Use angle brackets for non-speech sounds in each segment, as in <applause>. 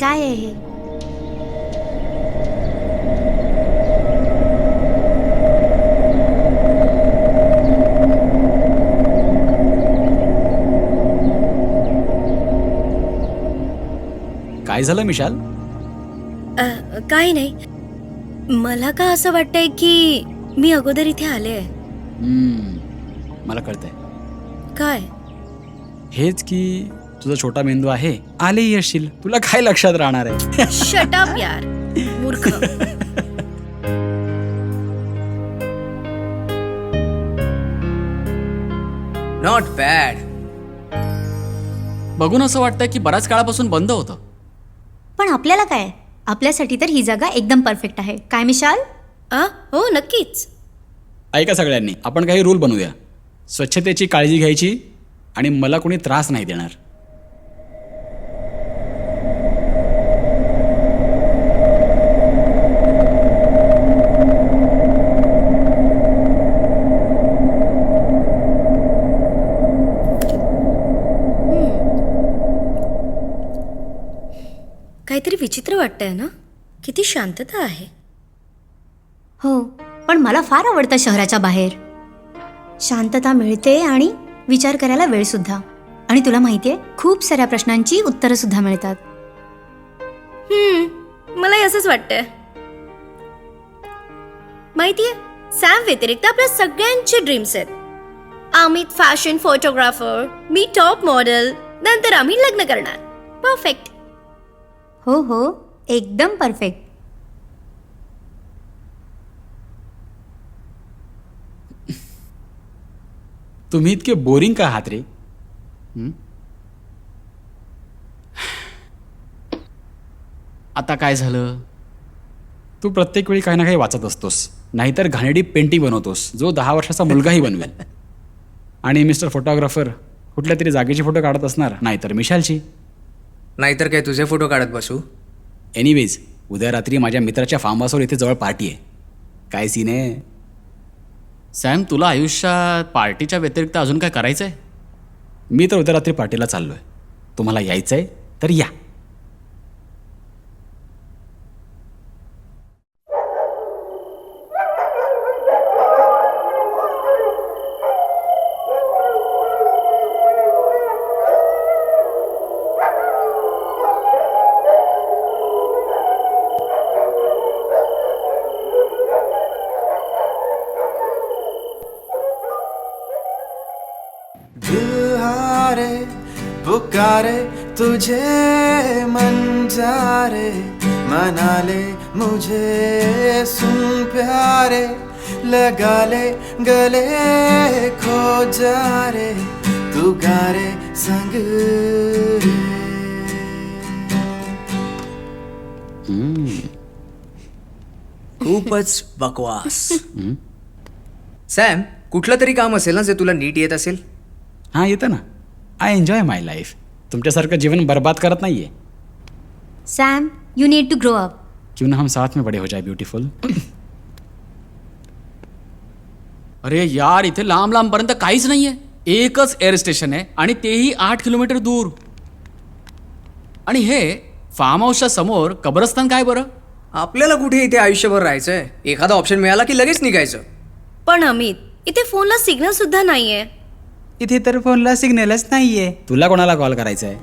काय आहे? हे काय झालं मिशाल? अ, काही नाही. मला का असं वाटतंय की मी अगोदर इथे आले हम्म, मला कळतंय. काय? हेच की तुझा छोटा मेंदू आहे आलेही असशील तुला काय लक्षात राहणार आहे? शटअप यार. मूर्ख. नॉट बॅड बघून असं वाटतंय की बऱ्याच काळापासून बंद होतं. पण आपल्याला काय? आपल्यासाठी तर ही जागा एकदम परफेक्ट आहे. काय मिशाल? आ, हो नक्कीच. ऐका सगळ्यांनी आपण काही रूल बनवूया. स्वच्छतेची काळजी घ्यायची आणि मला कोणी त्रास नाही देणार. विचित्र वाटतंय ना? किती शांतता आहे. हो पण मला फार आवडतं शहराच्या बाहेर. शांतता मिळते आणि विचार करायला वेळ सुद्धा. आणि तुला माहितीये खूप साऱ्या प्रश्नांची उत्तरं सुद्धा मिळतात. हम्म मलाही असंच वाटतंय. माहितीये सॅम व्यतिरिक्त आपल्या सगळ्यांचे ड्रीम्स आहेत. अमित फॅशन फोटोग्राफर मी टॉप मॉडेल नंतर आम्ही लग्न करणार. परफेक्ट हो हो एकदम परफेक्ट तुम्ही इतके बोरिंग का आहात रे? हं? आता काय झालं? तू प्रत्येक वेळी काही ना काही वाचत असतोस. नाहीतर घाणेडी पेंटिंग बनवतोस जो दहा वर्षाचा मुलगाही बनवेल. आणि मिस्टर फोटोग्राफर कुठल्या तरी जागेची फोटो काढत असणार नाहीतर मिशालची. नाहीतर काय तुझे फोटो काढत बसू? एनिवेज उद्या रात्री माझ्या मित्राच्या फार्म हाऊसवर इथे जवळ पार्टी आहे. काय सीन आहे? सॅम तुला आयुष्यात पार्टीच्या व्यतिरिक्त अजून काय करायचंय? मी तर उद्या रात्री पार्टीला चाललो आहे तुम्हाला यायचं आहे तर या. हारे पुकारे तुझे मन जा रे मना ले मुझे सुन प्यारे लगा ले गले खो जा रे तू गा रे संग खूपच बकवास. सॅम कुठलं तरी काम असेल ना जे तुला नीट येत असेल? हां येतं ना. आय एन्जॉय माय लाईफ तुमच्यासारखं जीवन बर्बाद करत नाही आहे Sam you need to grow up क्यों ना हम साथ में बड़े हो जाए ब्युटिफुल <coughs> अरे यार इथे लांब लांबपर्यंत काहीच नाहीये. एकच एअर स्टेशन आहे आणि तेही आठ किलोमीटर दूर. आणि हे फार्म हाऊसच्या समोर कब्रस्तान काय बरं? आपल्याला कुठे इथे आयुष्यभर राहायचंय? एखादा ऑप्शन मिळाला की लगेच निघायचं? पण अमित इथे फोनला सिग्नल सुद्धा नाहीये. इथे तर फोनला सिग्नलच नाहीये. तुला कोणाला कॉल करायचा आहे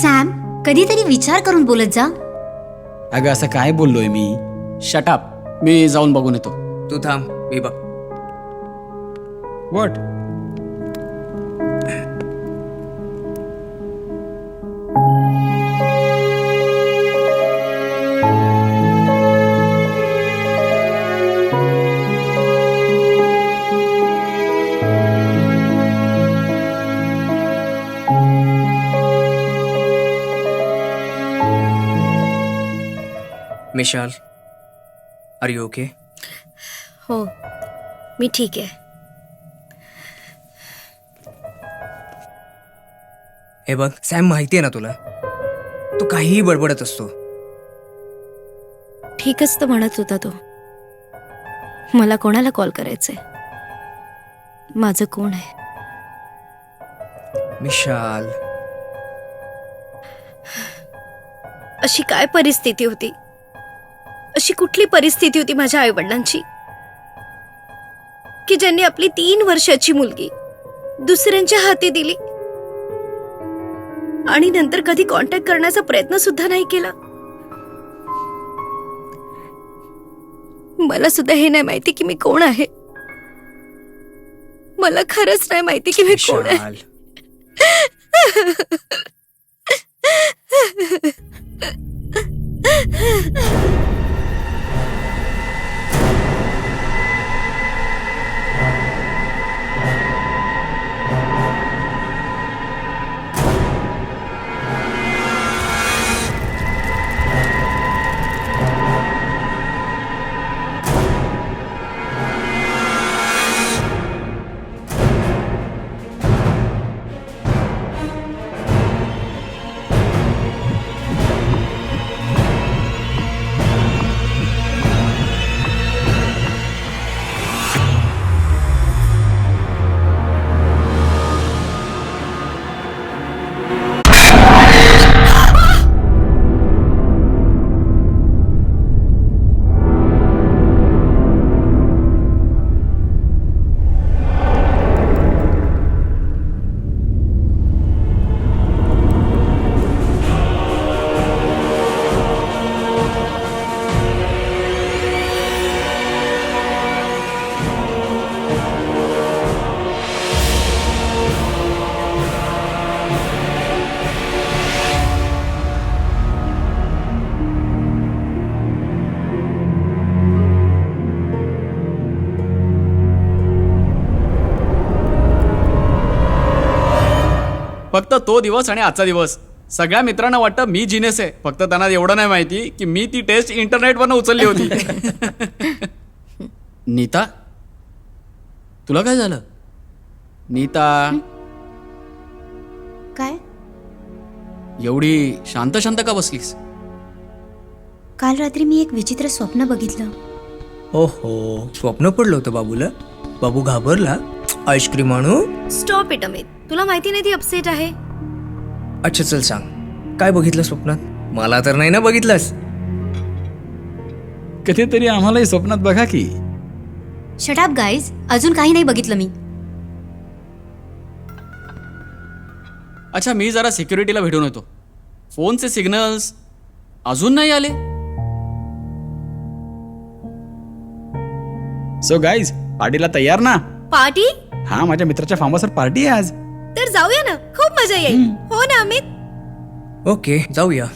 सॅम कधीतरी विचार करून बोलत जा. अगं असं काय बोललोय मी? शटाप मी जाऊन बघून येतो. तू थांब मी बघ. What Mishal are you okay हो मी ठीक आहे. हे बघ सॅम माहिती आहे ना तुला? तो काहीही बडबडत असतो. ठीकच तर म्हणत होता तो. मला कोणाला कॉल करायचंय? माझं कोण आहे? विशाल अशी काय परिस्थिती होती? अशी कुठली परिस्थिती होती माझ्या आईवडिलांची? की ज्यांनी आपली तीन वर्षाची मुलगी दुसऱ्यांच्या हाती दिली आणि नंतर कधी कॉन्टॅक्ट करण्याचा प्रयत्न सुद्धा नाही केला? मला सुद्धा हे नाही माहिती की मी कोण आहे. मला खरंच नाही माहिती की मी कोण आहे. <laughs> फक्त तो दिवस आणि आजचा दिवस. सगळ्या मित्रांना वाटतं मी जिनेस आहे. फक्त त्यांना एवढं नाही माहिती की मी ती टेस्ट इंटरनेटवरनं उचलली होती. <laughs> नीता? तुला काय झालं? नीता? काय? एवढी शांत शांत का बसलीस? काल रात्री मी एक विचित्र स्वप्न बघितलं. ओहो स्वप्न पडलं होतं बाबूला. बाबू घाबरला. आईस्क्रीम आणू? स्टॉप इट अमित तुला माहिती नाही ती अपसेट आहे. अच्छा चल सांग. काय बघितलं स्वप्नात? मला तर नाही ना बघितलंस. कधीतरी आम्हालाही स्वप्नात बघा की. शटाप गाईज अजून काही नाही बघितलं मी. अच्छा मी जरा सिक्युरिटीला भेटून येतो. फोनचे सिग्नल्स अजून नाही आले. सो गाईज पार्टीला तयार ना? पार्टी हा माझ्या मित्राच्या फार्म हाऊसवर पार्टी आहे आज. तर जाऊया ना. खूप मजा येईल. हो ना अमित? ओके जाऊया.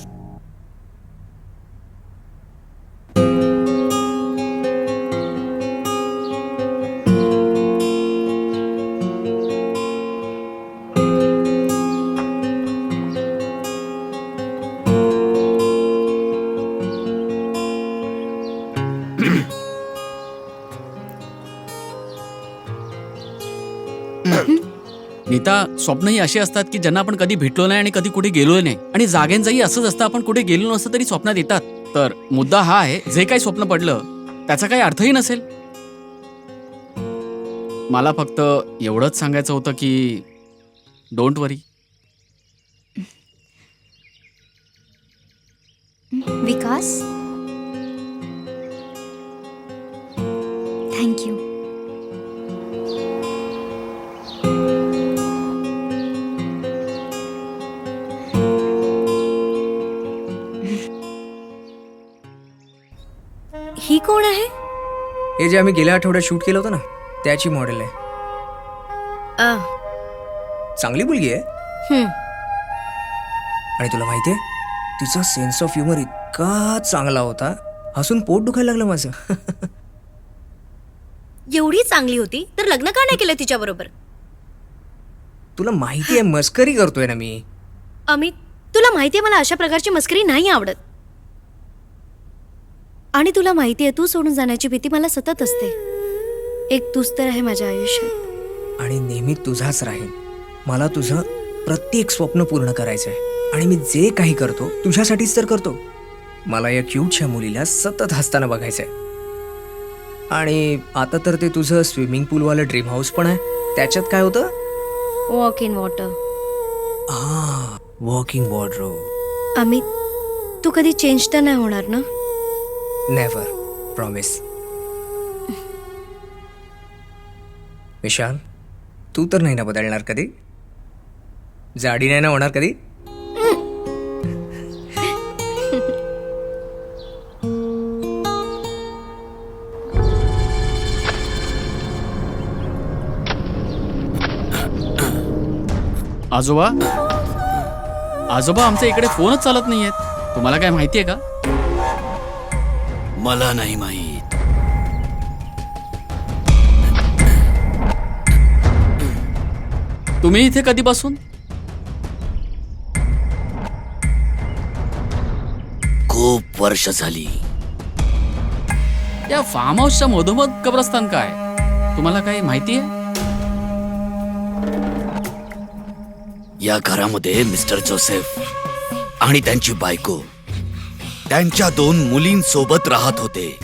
नीता स्वप्नही अशी असतात की ज्यांना आपण कधी भेटलो नाही आणि कधी कुठे गेलो नाही. आणि जाग्यांचंही असंच असतं आपण कुठे गेलो नसतं तरी स्वप्नात येतात. तर मुद्दा हा आहे जे काही स्वप्न पडलं त्याचा काही अर्थही नसेल. मला फक्त एवढंच सांगायचं होतं की डोंट वरी विकास? थँक्यू ही कोण आहे? हे जे आम्ही गेल्या आठवड्यात शूट केलं होतं ना त्याची मॉडेल आहे. आ, चांगली मुलगी आहे. आणि तुला माहितीये तिचा सेन्स ऑफ ह्युमर इतका चांगला होता हसून पोट दुखायला लागलं माझं. <laughs> एवढी चांगली होती तर लग्न का नाही केलं तिच्या बरोबर? तुला माहिती आहे मस्करी करतोय ना मी. अमित तुला माहितीये मला अशा प्रकारची मस्करी नाही आवडत. आणि तुला माहितीये तू सोडून जाण्याची भीती मला सतत असते. एक तूच तर आहे माझ्या आयुष्यात. आणि नेहमी तुझाच राहील मला तुझं प्रत्येक स्वप्न पूर्ण करायचंय. आणि मी जे काही करतो तुझ्यासाठीच तर करतो. मला या क्यूटच्या मुलीला सतत हसताना बघायचंय. आणि आता तर ते तुझं स्विमिंग पूलवालं ड्रीम हाऊस पण आहे. त्याच्यात काय होतं? Walk in water walking wardrobe Amit तू कधी चेंज तर नाही होणार ना? नेव्हर प्रॉमिस विशाल तू तर नाही ना बदलणार कधी? जाडी नाही ना होणार कधी? आजोबा? आजोबा आमच्या इकडे फोनच चालत नाहीयेत. तुम्हाला काय माहितीये का? मला नाही माहीत. तुम्ही इथे कधीपासून? खूप वर्ष झाली. या फार्म हाऊसच्या मधोमध कब्रस्तान काय? तुम्हाला काही माहिती आहे? या घरामध्ये मिस्टर जोसेफ आणि त्यांची बायको त्यांच्या दोन मुलींसोबत राहत होते.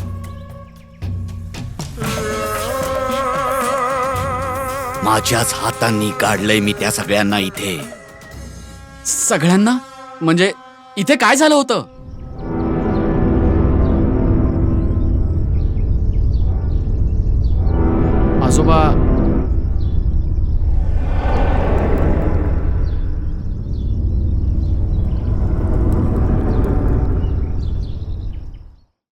माझ्याच हातांनी काढलंय मी त्या सगळ्यांना इथे. सगळ्यांना? म्हणजे इथे काय झालं होतं? आजोबा